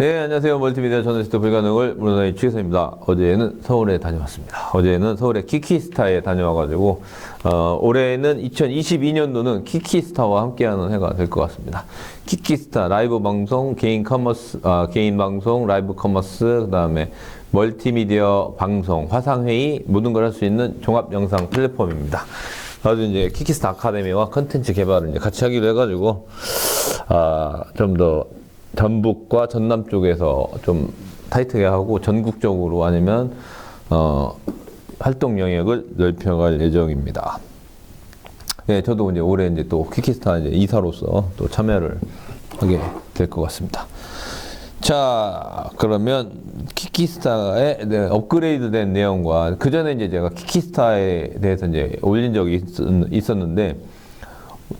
네, 안녕하세요. 멀티미디어 저널리스트 불가능을 문화의 취혜선입니다. 어제는 서울에 다녀왔습니다. 어제는 서울에 키키스타에 다녀와가지고, 어, 올해는 2022년도는 키키스타와 함께하는 해가 될 것 같습니다. 키키스타 라이브 방송, 개인 커머스, 아, 개인 방송, 라이브 커머스, 그 다음에 멀티미디어 방송, 화상회의, 모든 걸 할 수 있는 종합 영상 플랫폼입니다. 아주 이제 키키스타 아카데미와 컨텐츠 개발을 이제 같이 하기로 해가지고, 아, 좀더 전북과 전남 쪽에서 좀 타이트하게 하고 전국적으로 아니면 어, 활동 영역을 넓혀갈 예정입니다. 네, 저도 이제 올해 이제 또 키키스타 이제 이사로서 또 참여를 하게 될 것 같습니다. 자, 그러면 키키스타의 네, 업그레이드된 내용과 그 전에 이제 제가 키키스타에 대해서 이제 올린 적이 있, 있었는데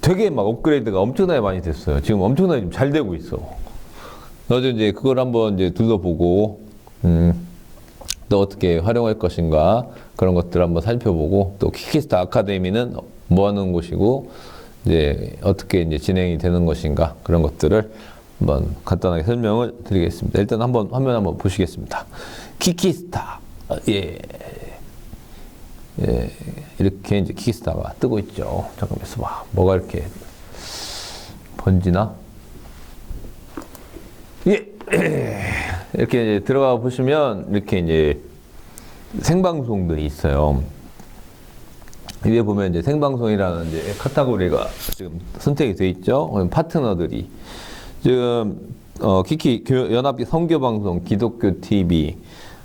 되게 막 업그레이드가 엄청나게 많이 됐어요. 지금 엄청나게 좀잘 되고 있어. 어제 이제 그걸 한번 이제 둘러보고, 음, 또 어떻게 활용할 것인가 그런 것들 한번 살펴보고 또 키키스타 아카데미는 뭐 하는 곳이고 이제 어떻게 이제 진행이 되는 것인가 그런 것들을 한번 간단하게 설명을 드리겠습니다. 일단 한번 화면 한번 보시겠습니다. 키키스타 예. 예, 이렇게 이제 키키스타가 뜨고 있죠. 잠깐만 있어봐. 뭐가 이렇게 번지나? 예, 이렇게 이제 들어가 보시면 이렇게 이제 생방송들이 있어요. 위에 보면 이제 생방송이라는 이제 카테고리가 지금 선택이 돼 있죠. 파트너들이 지금 어, 키키 교, 연합 성교 방송, 기독교 TV,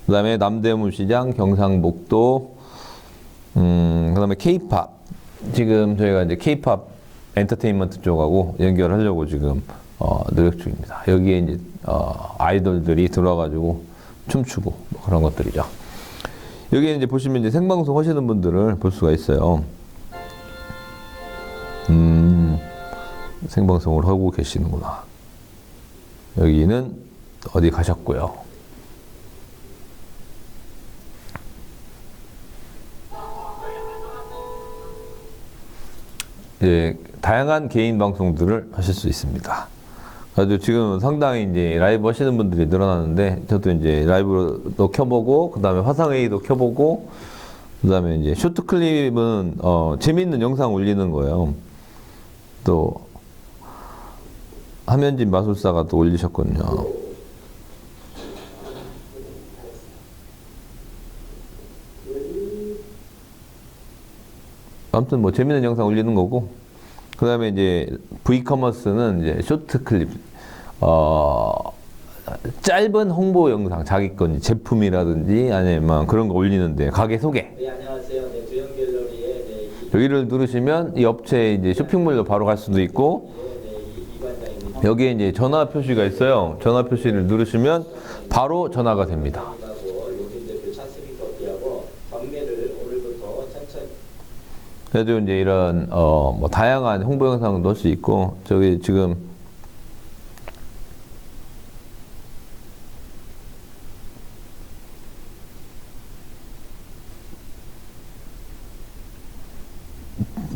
그다음에 남대문 시장, 경상북도, 음, 그다음에 K-팝. 지금 저희가 이제 K-팝 엔터테인먼트 쪽하고 연결하려고 지금 어, 노력 중입니다. 여기에 이제 어, 아이돌들이 들어와가지고 춤추고 뭐 그런 것들이죠. 여기에 이제 보시면 이제 생방송 하시는 분들을 볼 수가 있어요. 음, 생방송을 하고 계시는구나. 여기는 어디 가셨고요. 예, 다양한 개인 방송들을 하실 수 있습니다. 아주 지금 상당히 이제 라이브 하시는 분들이 늘어나는데 저도 이제 라이브도 켜보고 그 다음에 화상회의도 켜보고 그 다음에 이제 쇼트 클립은 어, 재밌는 영상 올리는 거예요. 또 하면진 마술사가 또 올리셨거든요. 아무튼 뭐 재밌는 영상 올리는 거고 그 다음에 이제 V커머스는 이제 쇼트 클립, 어, 짧은 홍보 영상, 자기 건 제품이라든지 아니면 그런 거 올리는데 가게 소개. 네 안녕하세요. 네 갤러리의 네, 이, 여기를 누르시면 이 업체 이제 쇼핑몰로 바로 갈 수도 있고 네, 이, 이관장입니다. 여기에 이제 전화 표시가 있어요. 전화 표시를 누르시면 바로 전화가 됩니다. 하고 로빈 대표 찬스비 커피하고 경매를 오늘부터 천천히 그래도 이제 이런 어 뭐 다양한 홍보 영상도 할 수 있고 저기 지금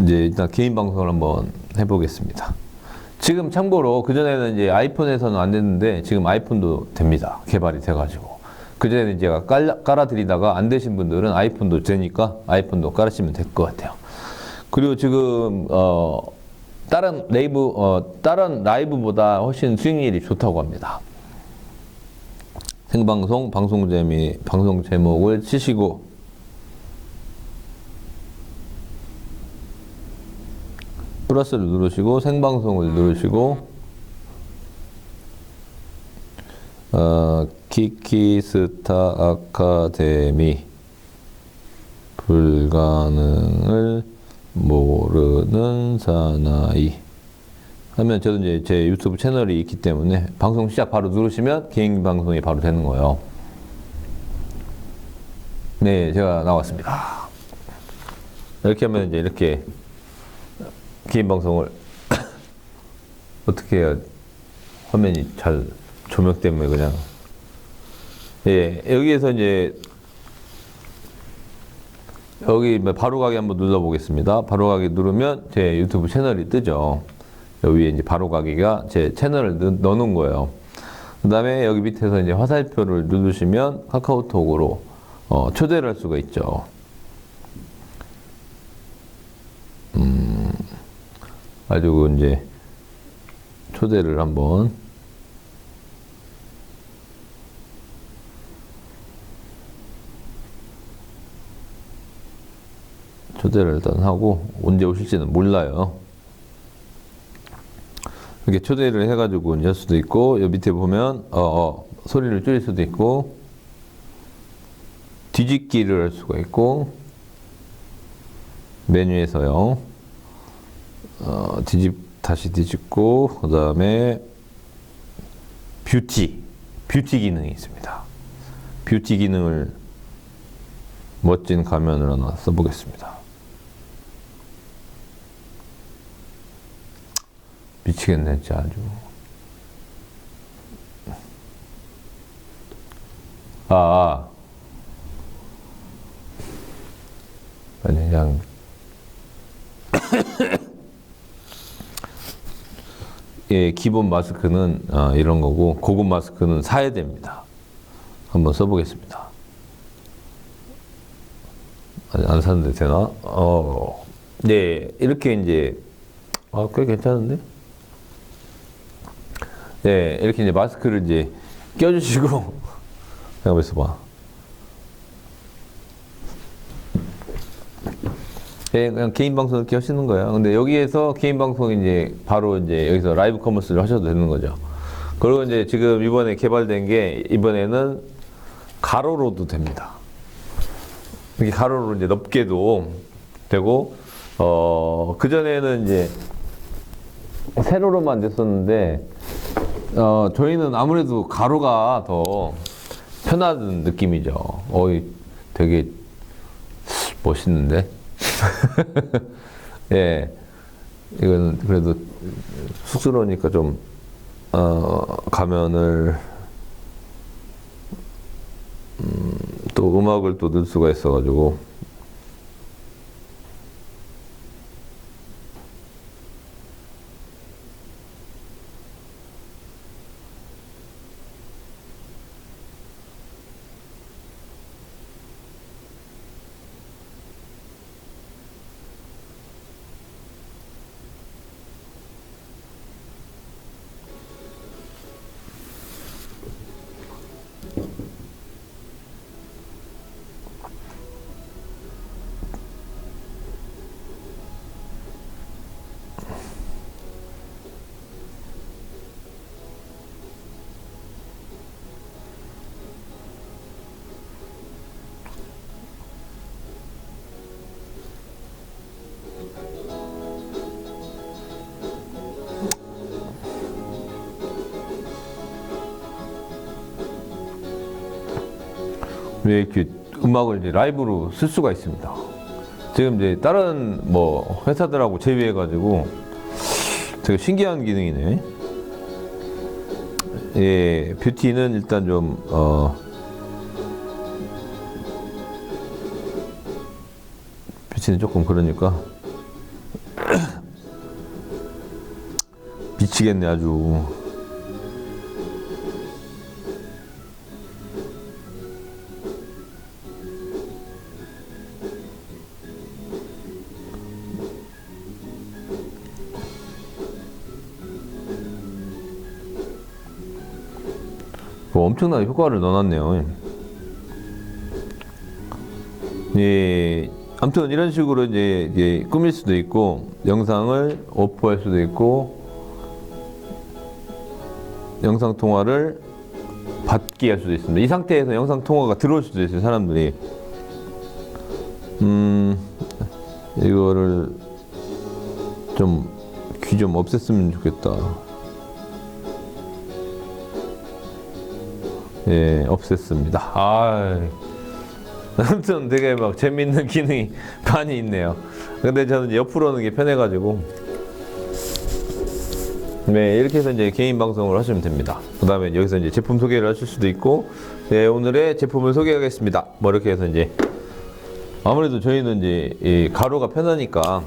이제 일단 개인 방송을 한번 해보겠습니다. 지금 참고로 그 전에는 이제 아이폰에서는 안 됐는데 지금 아이폰도 됩니다. 개발이 돼가지고 그 전에는 제가 깔, 깔아드리다가 안 되신 분들은 아이폰도 되니까 아이폰도 깔으시면 될 것 같아요. 그리고 지금 어 다른 레이브 어 다른 라이브보다 훨씬 수익률이 좋다고 합니다. 생방송 방송 재미 방송 제목을 치시고 플러스를 누르시고 생방송을 누르시고 어, 키키스타 아카데미 불가능을 모르는 사나이 하면 저도 이제 제 유튜브 채널이 있기 때문에 방송 시작 바로 누르시면 개인 방송이 바로 되는 거예요. 네, 제가 나왔습니다. 이렇게 하면 이제 이렇게 개인 방송을 어떻게 해야 화면이 잘 조명 때문에 그냥 예 여기에서 이제 여기 뭐 바로 가기 한번 눌러 보겠습니다. 바로 가기 누르면 제 유튜브 채널이 뜨죠. 여기 위에 이제 바로 가기가 제 채널을 넣, 넣는 거예요. 그 다음에 여기 밑에서 이제 화살표를 누르시면 카카오톡으로 어, 초대를 할 수가 있죠. 음, 가지고 이제 초대를 한번 초대를 일단 하고 언제 오실지는 몰라요. 이렇게 초대를 해가지고 할 수도 있고 여기 밑에 보면 어, 어, 소리를 줄일 수도 있고 뒤집기를 할 수가 있고 메뉴에서요 어, 뒤집 다시 뒤집고 그 다음에 뷰티 뷰티 기능이 있습니다. 뷰티 기능을 멋진 가면을 하나 써보겠습니다. 미치겠네 진짜 아주 아, 아. 아니 그냥 예 기본 마스크는 아, 이런 거고 고급 마스크는 사야 됩니다 한번 써보겠습니다 안 사는데 되나? 어, 네 이렇게 이제 아, 꽤 괜찮은데? 네, 이렇게 이제 마스크를 이제 껴주시고, 잠깐만 있어봐. 네, 그냥 개인 방송 이렇게 하시는 거예요. 근데 여기에서 개인 방송 이제 바로 이제 여기서 라이브 커머스를 하셔도 되는 거죠. 그리고 이제 지금 이번에 개발된 게 이번에는 가로로도 됩니다. 이렇게 가로로 이제 넓게도 되고, 어, 그전에는 이제 세로로만 됐었는데 어, 저희는 아무래도 가로가 더 편한 느낌이죠. 어이 되게 멋있는데. 예. 이거는 그래도 쑥스러우니까 좀 어, 가면을 음, 또 음악을 또 넣을 수가 있어가지고 이렇게 음악을 이제 라이브로 쓸 수가 있습니다. 지금 이제 다른 뭐 회사들하고 제휴해 가지고 되게 신기한 기능이네. 예, 뷰티는 일단 좀, 어, 뷰티는 조금 그러니까. 미치겠네, 아주. 엄청난 효과를 넣어놨네요. 예, 아무튼 이런 식으로 이제, 이제 꾸밀 수도 있고 영상을 오프할 수도 있고 영상 통화를 받게 할 수도 있습니다. 이 상태에서 영상 통화가 들어올 수도 있어요. 사람들이 음 이거를 좀 귀 좀 없앴으면 좋겠다. 예, 없앴습니다. 아, 아무튼 되게 막 재밌는 기능이 많이 있네요. 근데 저는 옆으로 하는 게 편해가지고. 네, 이렇게 해서 이제 개인 방송을 하시면 됩니다. 그 다음에 여기서 이제 제품 소개를 하실 수도 있고, 네, 오늘의 제품을 소개하겠습니다. 뭐 이렇게 해서 이제, 아무래도 저희는 이제 이 가로가 편하니까,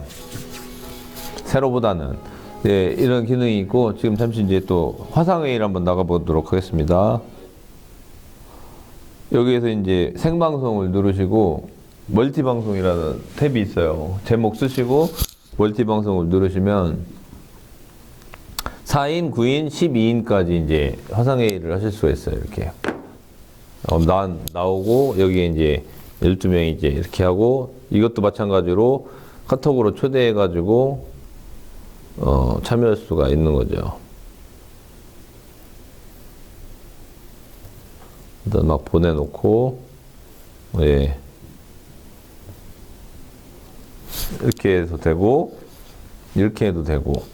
세로보다는 네, 이런 기능이 있고 지금 잠시 이제 또 화상회의를 한번 나가보도록 하겠습니다. 여기에서 이제 생방송을 누르시고 멀티방송이라는 탭이 있어요. 제목 쓰시고 멀티방송을 누르시면 4인, 9인, 12인까지 이제 화상회의를 하실 수가 있어요. 이렇게. 어, 나, 나오고 여기에 이제 12명이 이제 이렇게 하고 이것도 마찬가지로 카톡으로 초대해가지고 어, 참여할 수가 있는 거죠. 일단 막 보내놓고, 예. 이렇게 해도 되고, 이렇게 해도 되고,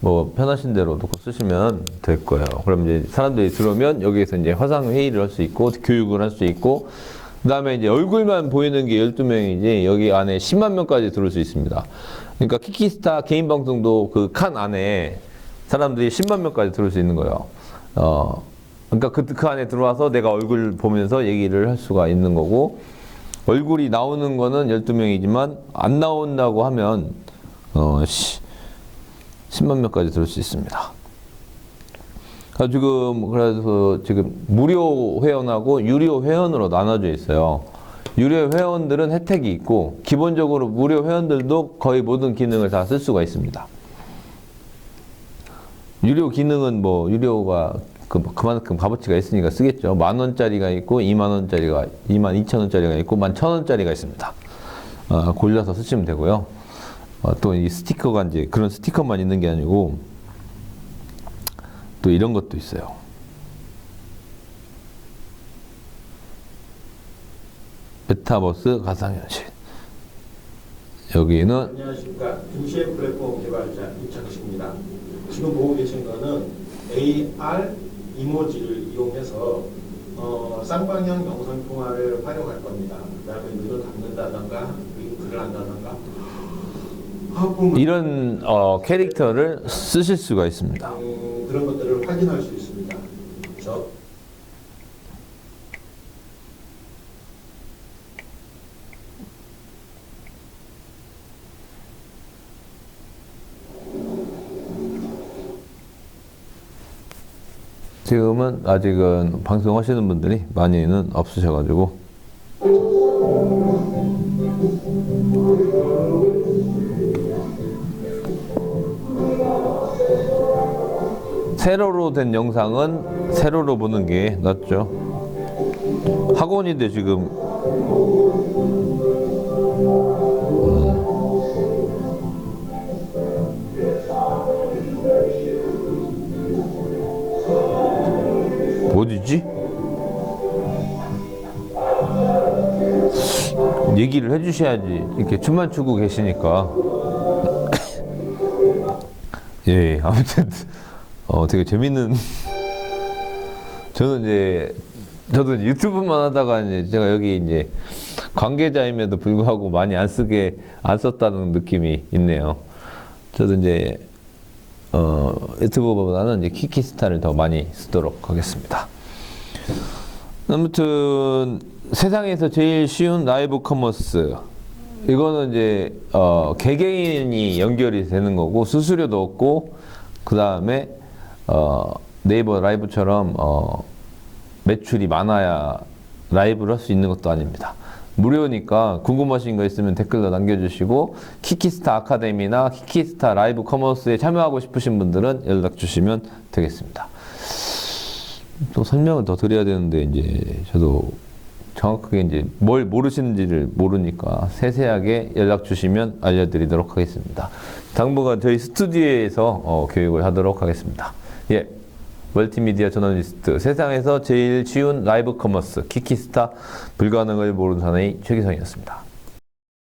뭐, 편하신 대로 놓고 쓰시면 될 거예요. 그럼 이제 사람들이 들어오면 여기에서 이제 화상 회의를 할 수 있고, 교육을 할 수 있고, 그 다음에 이제 얼굴만 보이는 게 12명이지, 여기 안에 10만 명까지 들어올 수 있습니다. 그러니까 키키스타 개인 방송도 그 칸 안에 사람들이 10만 명까지 들어올 수 있는 거예요. 어, 그러니까 그, 그 안에 들어와서 내가 얼굴 보면서 얘기를 할 수가 있는 거고, 얼굴이 나오는 거는 12명이지만, 안 나온다고 하면, 어, 시, 10만 명까지 들을 수 있습니다. 아, 지금, 그래서 지금 무료 회원하고 유료 회원으로 나눠져 있어요. 유료 회원들은 혜택이 있고, 기본적으로 무료 회원들도 거의 모든 기능을 다 쓸 수가 있습니다. 유료 기능은 뭐, 유료가 그, 그만큼 값어치가 있으니까 쓰겠죠. 만 원짜리가 있고, 2만 원짜리가, 2만 2천 원짜리가 있고, 만천 원짜리가 있습니다. 어, 골라서 쓰시면 되고요. 어, 또이 스티커가 이제 그런 스티커만 있는 게 아니고, 또 이런 것도 있어요. 메타버스 가상현실. 여기는 안녕하십니까. 중시의 플랫폼 개발자 이창식입니다. 지금 보고 계신 거는 AR 이모지를 이용해서 어, 쌍방향 영상 통화를 활용할 겁니다. 그다음에 눈을 감는다던가 윙크를 한다던가 이런 어, 캐릭터를 쓰실 수가 있습니다. 음, 그런 것들을 확인할 수 있습니다. 저 지금은 아직은 방송하시는 분들이 많이는 없으셔가지고 세로로 된 영상은 세로로 보는 게 낫죠. 학원인데 지금 어디지? 얘기를 해주셔야지 이렇게 춤만 추고 계시니까 예 아무튼 어 되게 재밌는 저는 이제 저도 유튜브만 하다가 이제 제가 여기 이제 관계자임에도 불구하고 많이 안 쓰게 안 썼다는 느낌이 있네요. 저도 이제 어, 유튜브보다는 이제 키키스타를 더 많이 쓰도록 하겠습니다. 아무튼 세상에서 제일 쉬운 라이브 커머스 이거는 이제 어, 개개인이 연결이 되는 거고 수수료도 없고 그 다음에 어, 네이버 라이브처럼 어, 매출이 많아야 라이브를 할 수 있는 것도 아닙니다. 무료니까 궁금하신 거 있으면 댓글로 남겨주시고 키키스타 아카데미나 키키스타 라이브 커머스에 참여하고 싶으신 분들은 연락 주시면 되겠습니다. 또 설명을 더 드려야 되는데 이제 저도 정확하게 이제 뭘 모르시는지를 모르니까 세세하게 연락 주시면 알려드리도록 하겠습니다. 당분간 저희 스튜디오에서 어, 교육을 하도록 하겠습니다. 예. 멀티미디어 저널리스트 세상에서 제일 쉬운 라이브 커머스 키키스타 불가능을 모르는 사나이 최기성이었습니다.